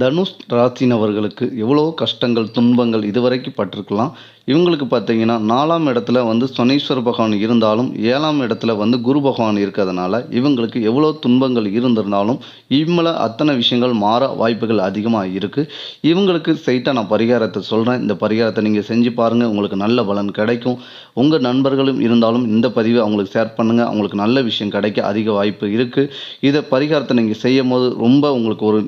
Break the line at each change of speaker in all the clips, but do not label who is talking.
தனுஷ் ராசினவர்களுக்கு எவ்வளோ கஷ்டங்கள் துன்பங்கள் இதுவரைக்கும் பட்டிருக்கலாம். இவங்களுக்கு பார்த்தீங்கன்னா நாலாம் இடத்துல வந்து சனீஸ்வர பகவான் இருந்தாலும் ஏழாம் இடத்துல வந்து குரு பகவான் இருக்கிறதுனால இவங்களுக்கு எவ்வளோ துன்பங்கள் இருந்திருந்தாலும் இம்மல அத்தனை விஷயங்கள் மாற வாய்ப்புகள் அதிகமாக இருக்குது இவங்களுக்கு சைட்டாக நான் பரிகாரத்தை சொல்கிறேன் இந்த பரிகாரத்தை நீங்கள் செஞ்சு பாருங்கள் உங்களுக்கு நல்ல பலன் கிடைக்கும். உங்கள் நண்பர்களும் இருந்தாலும் இந்த பதிவை அவங்களுக்கு ஷேர் பண்ணுங்கள் அவங்களுக்கு நல்ல விஷயம் கிடைக்க அதிக வாய்ப்பு இருக்குது இதை பரிகாரத்தை நீங்கள் செய்யும் போது ரொம்ப உங்களுக்கு ஒரு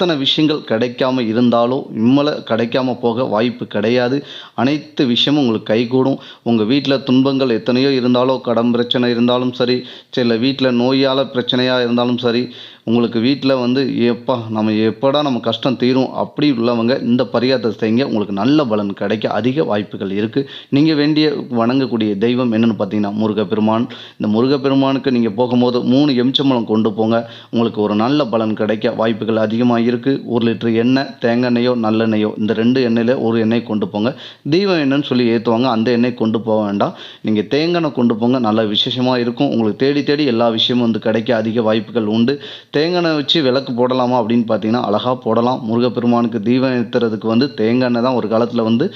எத்தனை விஷயங்கள் கிடைக்காம இருந்தாலும் இம்மலை கிடைக்காம போக வாய்ப்பு கிடையாது. அனைத்து விஷயமும் உங்களுக்கு கைகூடும். உங்கள் வீட்டில் துன்பங்கள் எத்தனையோ இருந்தாலோ கடன் பிரச்சனை இருந்தாலும் சரி சில வீட்டில் நோயால் பிரச்சனையாக இருந்தாலும் சரி உங்களுக்கு வீட்டில் வந்து எப்பா நம்ம எப்படா நம்ம கஷ்டம் தீரும்? அப்படி உள்ளவங்க இந்த பரிகாரத்தை செய்யுங்க. உங்களுக்கு நல்ல பலன் கிடைக்க அதிக வாய்ப்புகள் இருக்குது நீங்கள் வேண்டிய வணங்கக்கூடிய தெய்வம் என்னென்னு பார்த்தீங்கன்னா முருகப்பெருமான். இந்த முருகப்பெருமானுக்கு நீங்கள் போகும்போது மூணு எம்ச்சம்பழம் கொண்டு போங்க. உங்களுக்கு ஒரு நல்ல பலன் கிடைக்க வாய்ப்புகள் அதிகமாக இருக்குது ஒரு லிட்டர் எண்ணெய் தேங்காய் எண்ணெயோ நல்லெண்ணெயோ இந்த ரெண்டு எண்ணெயில் ஒரு எண்ணெய் கொண்டு போங்க. தெய்வம் என்னன்னு சொல்லி ஏற்றுவாங்க அந்த எண்ணெய் கொண்டு போக வேண்டாம். நீங்கள் தேங்காய் எண்ணெய் கொண்டு போங்க. நல்ல விசேஷமாக இருக்கும். உங்களுக்கு தேடி தேடி எல்லா விஷயமும் வந்து கிடைக்க அதிக வாய்ப்புகள் உண்டு. தேங்காய் எண்ணெய் வச்சு விளக்கு போடலாமா அப்படின்னு பார்த்தீங்கன்னா அழகாக போடலாம். முருகப்பெருமானுக்கு தீபம் ஏற்றுறதுக்கு வந்து தேங்காய் எண்ணெய் தான் ஒரு காலத்தில் வந்து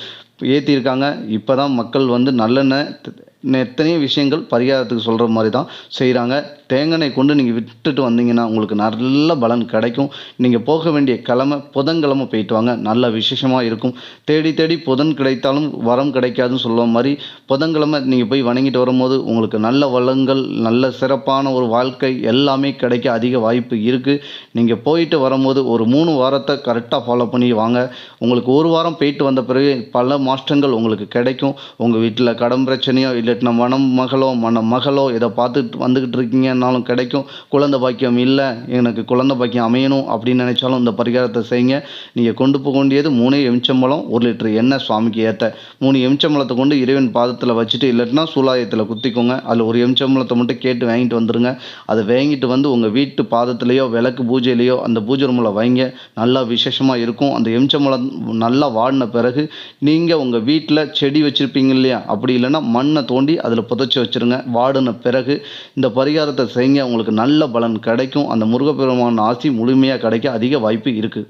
ஏற்றிருக்காங்க இப்போ தான் மக்கள் வந்து நல்லெண்ணெய் எத்தனையோ விஷயங்கள் பரிகாரத்துக்கு சொல்கிற மாதிரி தான் செய்கிறாங்க தேங்காய் கொண்டு நீங்கள் விட்டுட்டு வந்தீங்கன்னா உங்களுக்கு நல்ல பலன் கிடைக்கும். நீங்கள் போக வேண்டிய கிழமை புதன்கிழமை போயிட்டு வாங்க. நல்ல விசேஷமாக இருக்கும். தேடி தேடி புதன் கிடைத்தாலும் வரம் கிடைக்காதுன்னு சொல்லுற மாதிரி புதன்கிழமை நீங்கள் போய் வணங்கிட்டு வரும்போது உங்களுக்கு நல்ல வளங்கள் நல்ல சிறப்பான ஒரு வாழ்க்கை எல்லாமே கிடைக்க அதிக வாய்ப்பு இருக்குது நீங்கள் போயிட்டு வரும்போது ஒரு மூணு வாரத்தை கரெக்டாக ஃபாலோ பண்ணி வாங்க. உங்களுக்கு ஒரு வாரம் போயிட்டு வந்த பிறகு பல மாற்றங்கள் உங்களுக்கு கிடைக்கும். உங்கள் வீட்டில் கடன் பிரச்சனையோ இல்லை கட்டின மனம் மகளோ மன மகளோ இதை பார்த்துட்டு வந்துக்கிட்டு இருக்கீங்கன்னாலும் கிடைக்கும். குழந்தை பாக்கியம் இல்லை எனக்கு குழந்தை பாக்கியம் அமையணும் அப்படின்னு நினைச்சாலும் இந்த பரிகாரத்தை செய்யுங்க. நீங்கள் கொண்டு போக வேண்டியது மூணு எமிச்சம்பழம் ஒரு லிட்டர் எண்ணெய் சுவாமிக்கு ஏற்ற மூணு எமிச்சம்பழத்தை கொண்டு இறைவன் பாதத்தில் வச்சுட்டு இல்லாட்டினா சூலாயத்தில் குத்திக்கோங்க. அதில் ஒரு எமிச்சம்பழத்தை மட்டும் கேட்டு வாங்கிட்டு வந்துடுங்க அதை வாங்கிட்டு வந்து உங்கள் வீட்டு பாதத்துலேயோ விளக்கு பூஜையிலையோ அந்த பூஜை ரூமில் வைங்க. நல்லா விசேஷமாக இருக்கும். அந்த எமிச்சம்பழம் நல்லா வாடின பிறகு நீங்கள் உங்கள் வீட்டில் செடி வச்சுருப்பீங்க இல்லையா? அப்படி இல்லைன்னா மண்ணை தோண்டி அதில் புதைச்சி வச்சுருங்க. வாடின பிறகு இந்த பரிகாரத்தை செய்யுங்க. உங்களுக்கு நல்ல பலன் கிடைக்கும். அந்த முருகப்பெருமான் ஆசி முழுமையாக கிடைக்க அதிக வாய்ப்பு இருக்குது